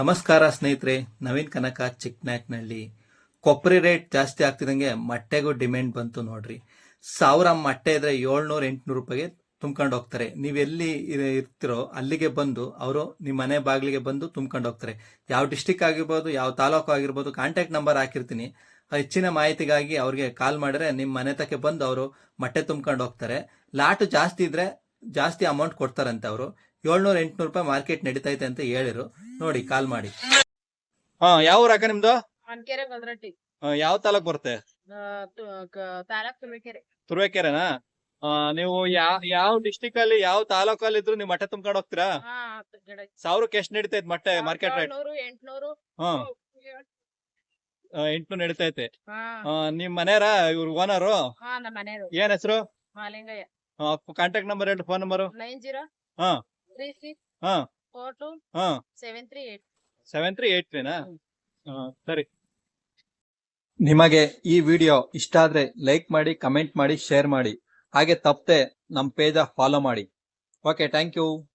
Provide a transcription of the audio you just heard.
ನಮಸ್ಕಾರ ಸ್ನೇಹಿತರೆ, ನವೀನ್ ಕನಕ ಚಿಕ್ಕನಾಯಕ್ನಹಳ್ಳಿ ಕೊಬ್ಬರಿ ರೇಟ್ ಜಾಸ್ತಿ ಆಗ್ತಿದಂಗೆ ಮೊಟ್ಟೆಗೂ ಡಿಮ್ಯಾಂಡ್ ಬಂತು ನೋಡ್ರಿ. ಸಾವಿರ ಮೊಟ್ಟೆ ಇದ್ರೆ ಏಳ್ನೂರ, ಎಂಟ್ನೂರು ರೂಪಾಯಿಗೆ ತುಂಬ್ಕೊಂಡು ಹೋಗ್ತಾರೆ. ನೀವೆಲ್ಲಿ ಇರ್ತಿರೋ ಅಲ್ಲಿಗೆ ಬಂದು ಅವರು ನಿಮ್ಮ ಮನೆ ಬಾಗಿಲಿಗೆ ಬಂದು ತುಂಬ್ಕೊಂಡು ಹೋಗ್ತಾರೆ. ಯಾವ ಡಿಸ್ಟಿಕ್ ಆಗಿರ್ಬೋದು, ಯಾವ ತಾಲೂಕು ಆಗಿರ್ಬೋದು ಕಾಂಟ್ಯಾಕ್ಟ್ ನಂಬರ್ ಹಾಕಿರ್ತೀನಿ. ಹೆಚ್ಚಿನ ಮಾಹಿತಿಗಾಗಿ ಅವ್ರಿಗೆ ಕಾಲ್ ಮಾಡಿದ್ರೆ ನಿಮ್ಮ ಮನೆ ತಕ್ಕೆ ಬಂದು ಅವರು ಮೊಟ್ಟೆ ತುಂಬ್ಕೊಂಡು ಹೋಗ್ತಾರೆ. ಲಾಟ್ ಜಾಸ್ತಿ ಇದ್ರೆ ಜಾಸ್ತಿ ಅಮೌಂಟ್ ಕೊಡ್ತಾರಂತೆ ಅವರು. ಏಳ್ನೂರ, ಎಂಟ್ನೂರು ರೂಪಾಯಿ ಮಾರ್ಕೆಟ್ ನಡೀತೈತೆ ಅಂತ ಹೇಳಿರು. ನೋಡಿ ಕಾಲ್ ಮಾಡಿ. ಹಾ ಯಾವ ಊರ ಅಕ್ಕ ನಿಮ್ದು? ಅನ್ಕೆರೆ ಆ ಯಾವ ತಾಲೂಕ್ ಬರುತ್ತೆ? ತಾಲೂಕ್ ತುಳಿಕೆರೆ ತುರುವೇಕೆರೆನಾ? ಆ, ನೀವು ಯಾವ ಯಾವ ಡಿಸ್ಟಿಕ್ ಅಲ್ಲಿ ಯಾವ ತಾಲೂಕಲ್ಲಿ ಇದ್ರು ನೀವು ಮಠ ತುಂಬ್ಕೊಂಡು ಹೋಗ್ತೀರಾ? ಹಾ ಹತ್ತು ಗಿಡ. ಸಾವಿರಕ್ಕೆ ಎಷ್ಟು ನಡೀತೈತೆ ಮಟ್ಟೆ ಮಾರ್ಕೆಟ್ ರೇಟ್ ಏಳ್ನೂರು ಎಂಟ್ನೂರು. ಹಾ. ಎಂಟ್ನೂರು ನಡೀತೈತೆ ಹಾ. ಆ, ನಿಮ್ ಮನೆಯವರ ಇವ್ರ ಓನರ್? ಹಾ ನಮ್ಮ ಮನೆಯವರು. ಏನ್ ಹೆಸರು? ಮಾಲಿಂಗಯ್ಯ. ಕಾಂಟ್ಯಾಕ್ಟ್ ನಂಬರ್ ಹೇಳಿ ಫೋನ್ ನಂಬರ್ ನೈನ್ ಜೀರೋ ಹಾ. ತ್ರೀ ಸಿಕ್ಸ್ ಹಾ. ಫೋರ್ ಟು ಹಾ seven three eight seven three eight ತ್ರೀನಾ ಸರಿ. ನಿಮಗೆ ಈ ವಿಡಿಯೋ ಇಷ್ಟ ಆದ್ರೆ ಲೈಕ್ ಮಾಡಿ ಕಮೆಂಟ್ ಮಾಡಿ ಶೇರ್ ಮಾಡಿ. ಹಾಗೆ ತಪ್ಪದೆ ನಮ್ಮ ಪೇಜ ಫಾಲೋ ಮಾಡಿ. Okay thank you